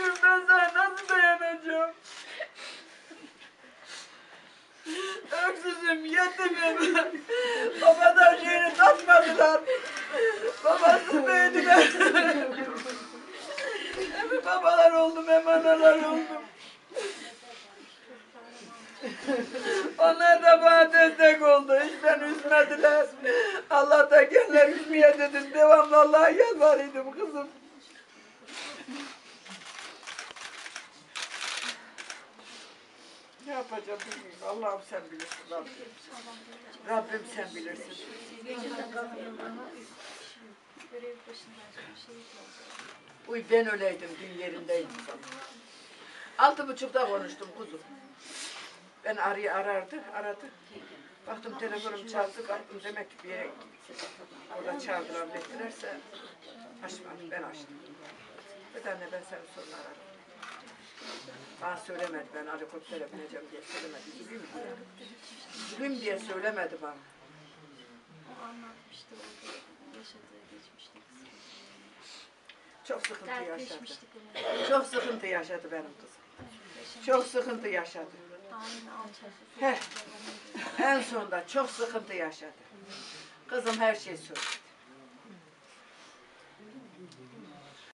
çocuğum ben sana nasıl dayanacağım? Öksüzüm, yetimim. Babadan şeyini tatmadılar. Babasız büyüdüler. hem babalar oldum hem analar oldum. Onlar da bana destek oldu. Hiç beni üzmediler. Allah da geller üzmeye dedim. Devamlı Allah'a yalvarıyordum kızım. Ne yapacağım bilmiyorum. Allah'ım sen bilirsin Rabbim. Rabbim sen bilirsin. Uy ben öyleydim dün yerindeydim. Altı buçukta konuştum kuzum. Ben arayı arardı, aradı. Baktım telefonum çaldı, kalktım demek ki bir yere orada çağırdılar, beklerse açmadım, ben açtım. Bir anne ben seni sonra ararım. Söylemedi, ben helikoptere bineceğim diye söylemedi. Üzüleyim diye. Üzüleyim diye söylemedi bana. O anlatmıştı orada yaşadığı geçmişteki Çok sıkıntı yaşadı. Dertleşmiştik. Çok sıkıntı yaşadı benim kızım. Çok sıkıntı yaşadı. Aynı alçaklık. Heh. En sonunda çok sıkıntı yaşadı. Kızım her şey söyledi.